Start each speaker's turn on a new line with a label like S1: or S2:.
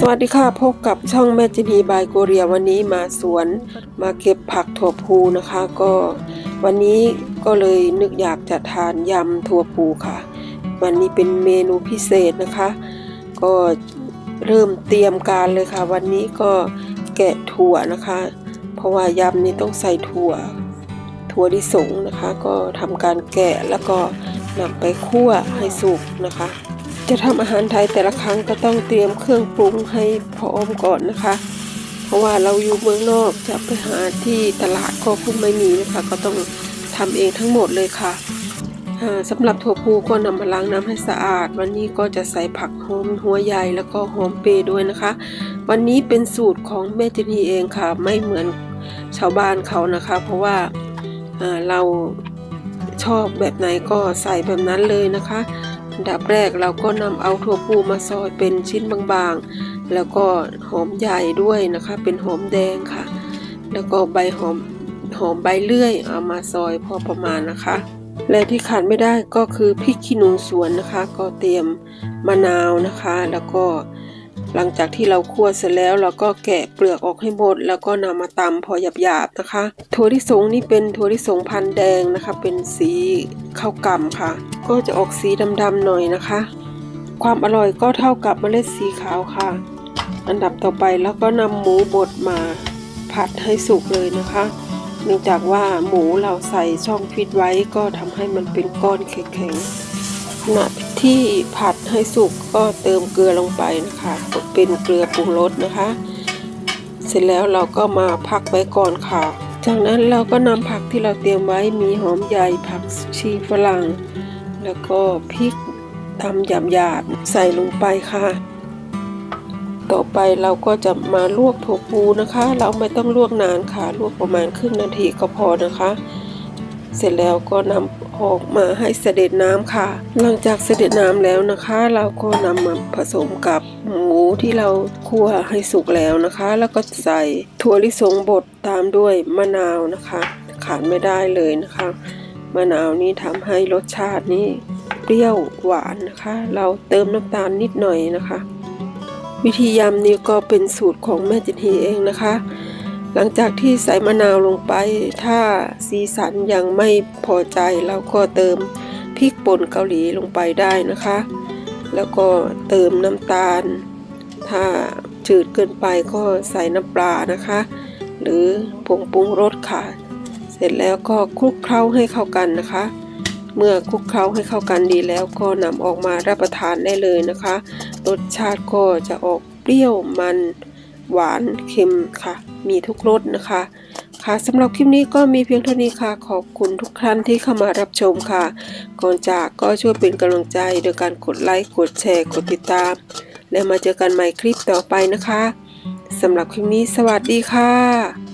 S1: สวัสดีค่ะพบกับช่องแม่จินีบายโกเรียวันนี้มาสวนมาเก็บผักถั่วพูนะคะ ก็วันนี้ก็เลยนึกอยากจะทานยำถั่วพูค่ะ วันนี้เป็นเมนูพิเศษนะคะ ก็เริ่มเตรียมการเลยค่ะ วันนี้ก็แกะถั่วนะคะ เพราะว่ายำนี้ต้องใส่ถั่ว ถั่วลิสงนะคะ ก็ทำการแกะแล้วก็นำไปคั่วให้สุกนะคะ จะทำอาหารไทยแต่ละครั้งก็ต้องเตรียมเครื่องปรุงให้พร้อมก่อนนะคะ เพราะว่าเราอยู่เมืองนอกจะไปหาที่ตลาดก็คงไม่มีนะคะ ก็ต้องทำเองทั้งหมดเลยค่ะอ่าสำหรับถั่วพูก็นำมาล้างน้ำให้สะอาด วันนี้ก็จะใส่ผักหอมหัวใหญ่แล้วก็หอมเปรย์ด้วยนะคะ วันนี้เป็นสูตรของแม่เจนีเองค่ะ ไม่เหมือนชาวบ้านเขานะคะ เพราะว่าเราชอบแบบไหนก็ใส่แบบนั้นเลยนะคะ อันดับแรกเราก็นำเอาถั่วพูมาซอยเป็นชิ้นบางๆ แล้วก็หอมใหญ่ด้วยนะคะ เป็นหอมแดงค่ะ แล้วก็ใบหอมหอมใบเลื่อยเอามาซอยพอประมาณนะคะ และที่ขาดไม่ได้ก็คือพริกขี้หนูสวนนะคะ ก็เตรียมมะนาวนะคะ แล้วก็ หลังจากที่เราคั่วเสร็จแล้วเราก็แกะเปลือกออกให้หมด แล้วก็นำมาตำพอหยาบๆนะคะถั่วลิสงนี่เป็นถั่วลิสงพันธุ์แดงนะคะ เป็นสีข้าวกล่ำค่ะ ก็จะออกสีดำๆหน่อยนะคะ ความอร่อยก็เท่ากับเมล็ดสีขาวค่ะ อันดับต่อไปแล้วก็นำหมูบดมาผัดให้สุกเลยนะคะเนื่องจากว่าหมูเราใส่ช่องฟิตไว้ก็ทำให้มันเป็นก้อนแข็งๆขณะที่ผัด ให้สุกก็เติมเกลือลงไปนะคะเป็นเกลือปรุงรสนะคะ เสร็จแล้วเราก็มาพักไว้ก่อนค่ะ จากนั้นเราก็นำผักที่เราเตรียมไว้มีหอมใหญ่ผักชีฝรั่ง แล้วก็พริกทำหยาบๆใส่ลงไปค่ะ ต่อไปเราก็จะมาลวกถั่วพูนะคะ เราไม่ต้องลวกนานค่ะ ลวกประมาณครึ่งนาทีก็พอนะคะ เสร็จแล้วก็นำ ออกมาให้เสด็จน้ำค่ะ หลังจากเสด็จน้ำแล้วนะคะ เราก็นำมาผสมกับหมูที่เราคั่วให้สุกแล้วนะคะ แล้วก็ใส่ถั่วลิสงบดตามด้วยมะนาวนะคะ ขาดไม่ได้เลยนะคะ มะนาวนี้ทำให้รสชาตินี่เปรี้ยวหวานนะคะ เราเติมน้ำตาลนิดหน่อยนะคะ วิธียำนี้ก็เป็นสูตรของแม่จินทีเองนะคะ หลังจากที่ใส่มะนาวลงไป ถ้าสีสันยังไม่พอใจเราก็เติมพริกป่นเกาหลีลงไปได้นะคะ แล้วก็เติมน้ำตาล ถ้าจืดเกินไปก็ใส่น้ำปลานะคะ หรือผงปรุงรสค่ะ เสร็จแล้วก็คลุกเคล้าให้เข้ากันนะคะ เมื่อคลุกเคล้าให้เข้ากันดีแล้วก็นำออกมารับประทานได้เลยนะคะ รสชาติก็จะออกเปรี้ยวมันหวานเค็มค่ะ มีทุกรสนะคะ ค่ะสำหรับคลิปนี้ก็มีเพียงเท่านี้ค่ะ ขอบคุณทุกท่านที่เข้ามารับชมค่ะ ก่อนจากก็ช่วยเป็นกำลังใจโดยการกดไลค์ กดแชร์ กดติดตาม และมาเจอกันใหม่คลิปต่อไปนะคะสำหรับคลิปนี้สวัสดีค่ะ